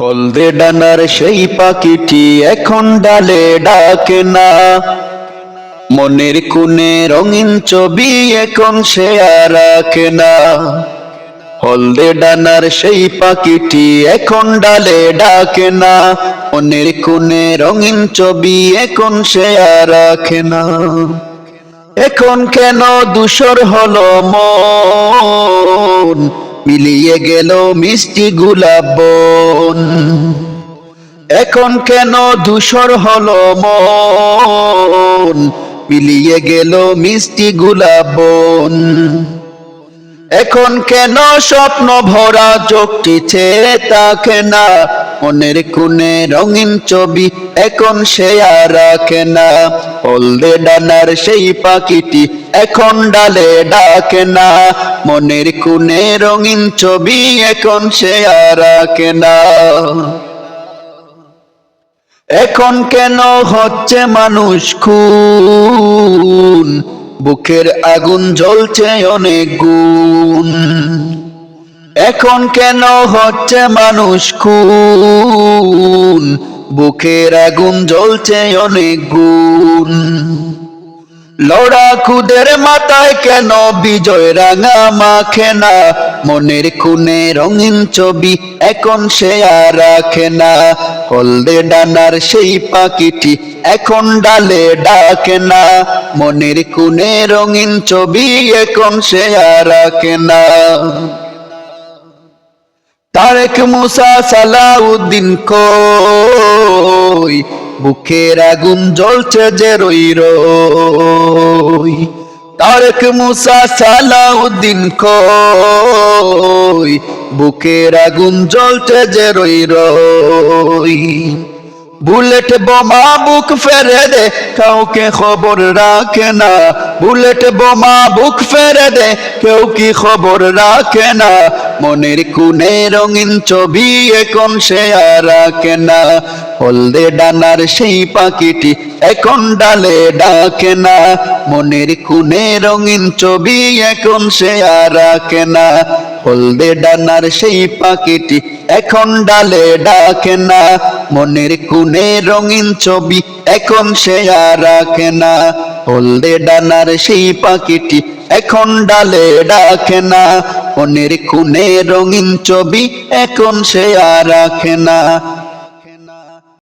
হলদে ডানার সেই পাখিটি এখন ডালে ডাকে না। মনের কোণে রঙিন ছবি এখন সে আর না। হলদে ডানার সেই পাখিটি এখন ডালে ডাকে না। মনের কোণে রঙিন ছবি এখন সে আর না। এখন কেন দূষর হলো মন? মিলিয়ে গেল মিষ্টি গুলাব বোন। এখন কেন ধূসর হলো মন? মিলিয়ে গেল মিষ্টি গুলাবন বন। এখন কেন স্বপ্ন ভরা চোখটি ছেড়ে তাকে না মনের কোণে রঙিন ছবি, এখন সে আর রাখে না। হলদে ডানার সেই পাখিটি এখন ডালে ডাকে না। মনের কোণে রঙিন ছবি, এখন সে আর রাখে না। এখন কেন হচ্ছে মানুষ খুন? বুকের আগুন জ্বলছে অনেক গুণ। এখন কেন হচ্ছে মানুষ খুন? বুকের আগুন জ্বলছে অনেক গুণ। লড়াকুদের মাথায় কেন বিজয় রাঙা মাখে না? মনের খুনে রঙিন ছবি এখন সে আর রাখে না। হলদে ডানার সেই পাখিটি এখন ডালে ডাকে না। মনের খুনে রঙিন ছবি এখন সে আর রাখে না। তারেক মুসা সালাউদ্দিন কই? বুকের আগুন জ্বলছে যে রই রই। তারেক মুসা সালাউদ্দিন কই? বুকের আগুন জ্বলছে যে রই রই। বুলেট বোমা বুক ফেরে দে কাউকে খবর রাখে না। বুলেট বোমা বুক ফেরে দে কেউ কি খবর রাখে না। মনের কুনে রঙিন ছবি এখন সে আর রাখে না। হলদে ডানার সেই পাখিটি এখন ডালে ডাকে না। মনের কুনে রঙিন ছবি এখন সে আর রাখে না। হলদে ডানার সেই পাখিটি এখন ডালে ডাকে না। মনের কুনে রঙিন ছবি এখন সে আর রাখে না। হলদে ডানার সেই পাখিটি এখন ডালে ডাকে না। মনের খুনে রঙিন ছবি এখন সে আর রাখে না।